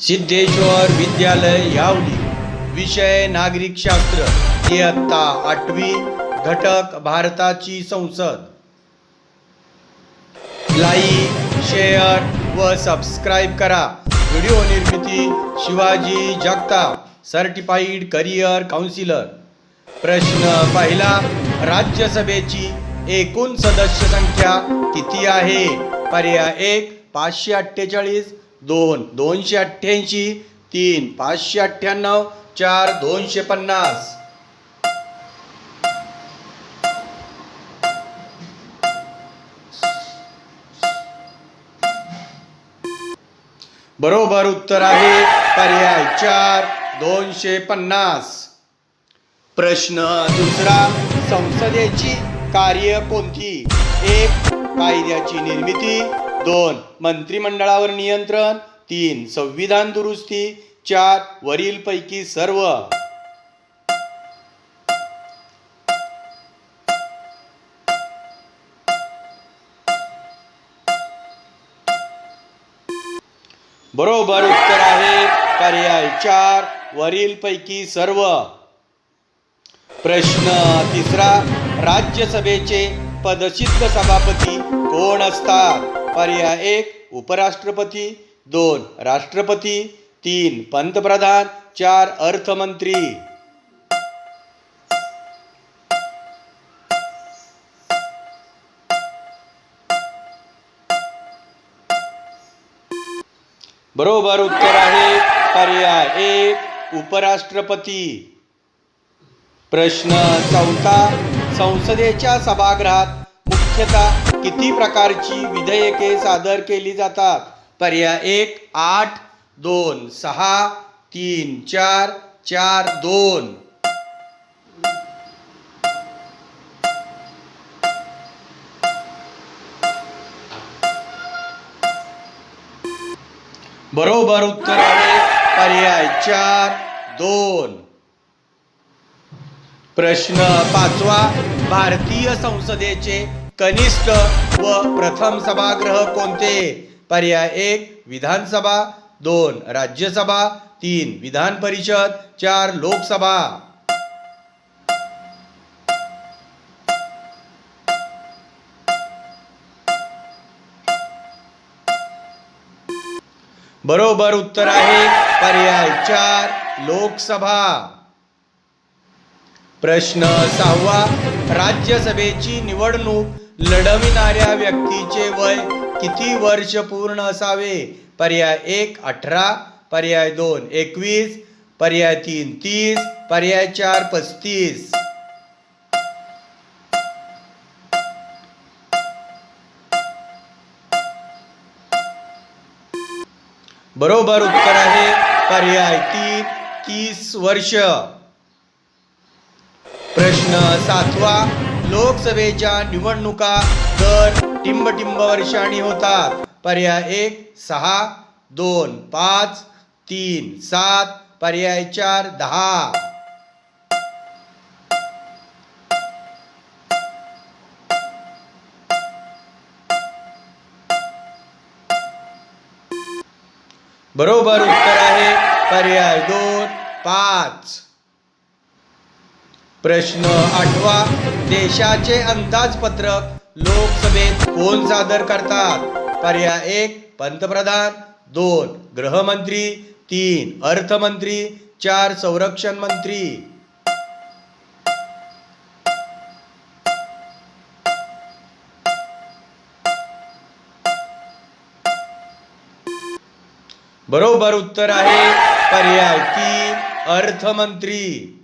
सिद्धेश्वर विद्यालय यावली विषय नागरिक शास्त्र इयत्ता आठवी घटक भारताची संसद. लाईक शेअर व सबस्क्राईब करा. व्हिडिओ निर्मिती Shivaji Jagtap certified career counsellor. प्रश्न पहिला राज्यसभेची एकूण सदस्य संख्या किती आहे? पर्याय एक पाचशे अठ्ठेचाळीस दोन दोनशे अठ्ठ्याऐंशी तीन पाचशे अठ्ठ्याण्णव चार दोनशे पन्नास. बरोबर उत्तर आहे पर्याय चार दोनशे पन्नास. प्रश्न दुसरा संसदेची कार्य कोणती? एक कायद्याची निर्मिती. दोन मंत्रिमंडळावर नियंत्रण. तीन संविधान दुरुस्ती. चार वरीलपैकी सर्व. बरोबर उत्तर आहे. पर्याय चार वरीलपैकी सर्व. प्रश्न तिसरा राज्यसभेचे पदसिद्ध सभापती कोण असतात? पर्याय एक उपराष्ट्रपती. दोन राष्ट्रपती. तीन पंतप्रधान. चार अर्थमंत्री. बरोबर उत्तर आहे. पर्याय एक उपराष्ट्रपती. प्रश्न चौथा संसदेच्या सभागृहात मुख्यतः किती प्रकारची विधेयके सादर केली जातात? पर्याय एक आठ दोन सहा तीन चार चार दोन. बरोबर उत्तर आहे पर्याय चार दोन. प्रश्न पाचवा भारतीय संसदेचे कनिष्ठ व प्रथम सभागृह कोणते? पर्याय एक विधानसभा दोन राज्यसभा तीन विधान परिषद चार लोकसभा. बरोबर उत्तर आहे पर्याय चार लोकसभा. प्रश्न सहावा राज्यसभेची निवडणूक लढविणाऱ्या व्यक्तीचे वय किती वर्ष पूर्ण असावे? पर्याय एक अठरा. पर्याय दोन एकवीस. पर्याय तीन तीस. पर्याय चार पस्तीस. बरोबर उत्तर आहे पर्याय तीन तीस वर्ष. प्रश्न सातवा. लोकसभेच्या निवडणुका दर टिंबटिंब वर्षांनी होतात. पर्याय एक सहा दोन पाच तीन सात पर्याय चार दहा. बरोबर उत्तर आहे पर्याय दोन पाच. प्रश्न आठवा देशाचे अंदाजपत्रक लोकसभेत कोण सादर करतात? पर्याय एक पंतप्रधान. दोन गृहमंत्री. तीन अर्थमंत्री. चार संरक्षण मंत्री. बरोबर उत्तर आहे पर्याय तीन अर्थमंत्री.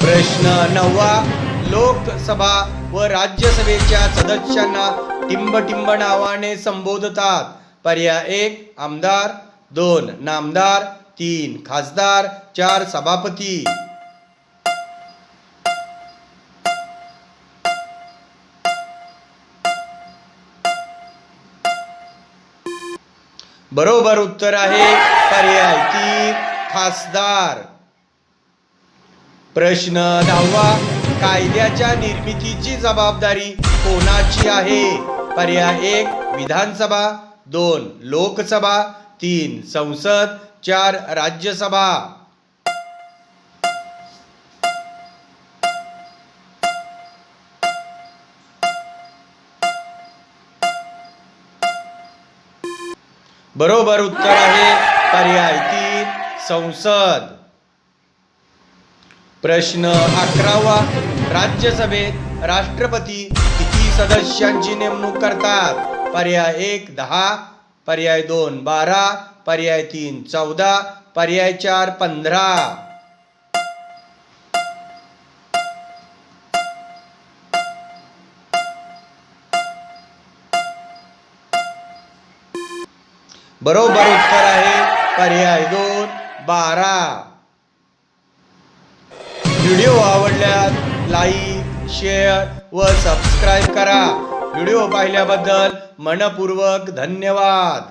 प्रश्न नववा लोकसभा व राज्यसभेच्या सदस्यांना टिंबटिंब नावाने संबोधतात. पर्याय एक आमदार. दोन नामदार. तीन खासदार. चार सभापती. बरोबर उत्तर आहे पर्याय तीन खासदार. प्रश्न दहावा कायद्याच्या निर्मितीची जबाबदारी कोणाची आहे? पर्याय एक विधानसभा. दोन लोकसभा. तीन संसद. चार राज्यसभा. बरोबर उत्तर आहे. पर्याय तीन संसद. प्रश्न अकरावा. राज्यसभेत राष्ट्रपती किती सदस्यांची नेमणूक करतात? पर्याय एक दहा. पर्याय दोन बारा. पर्याय तीन चौदा. पर्याय चार पंधरा. बरोबर उत्तर आहे पर्याय दोन बारा. व्हिडिओ आवडल्यास लाईक शेअर व सबस्क्राईब करा. व्हिडिओ पाहिल्याबद्दल मनपूर्वक धन्यवाद.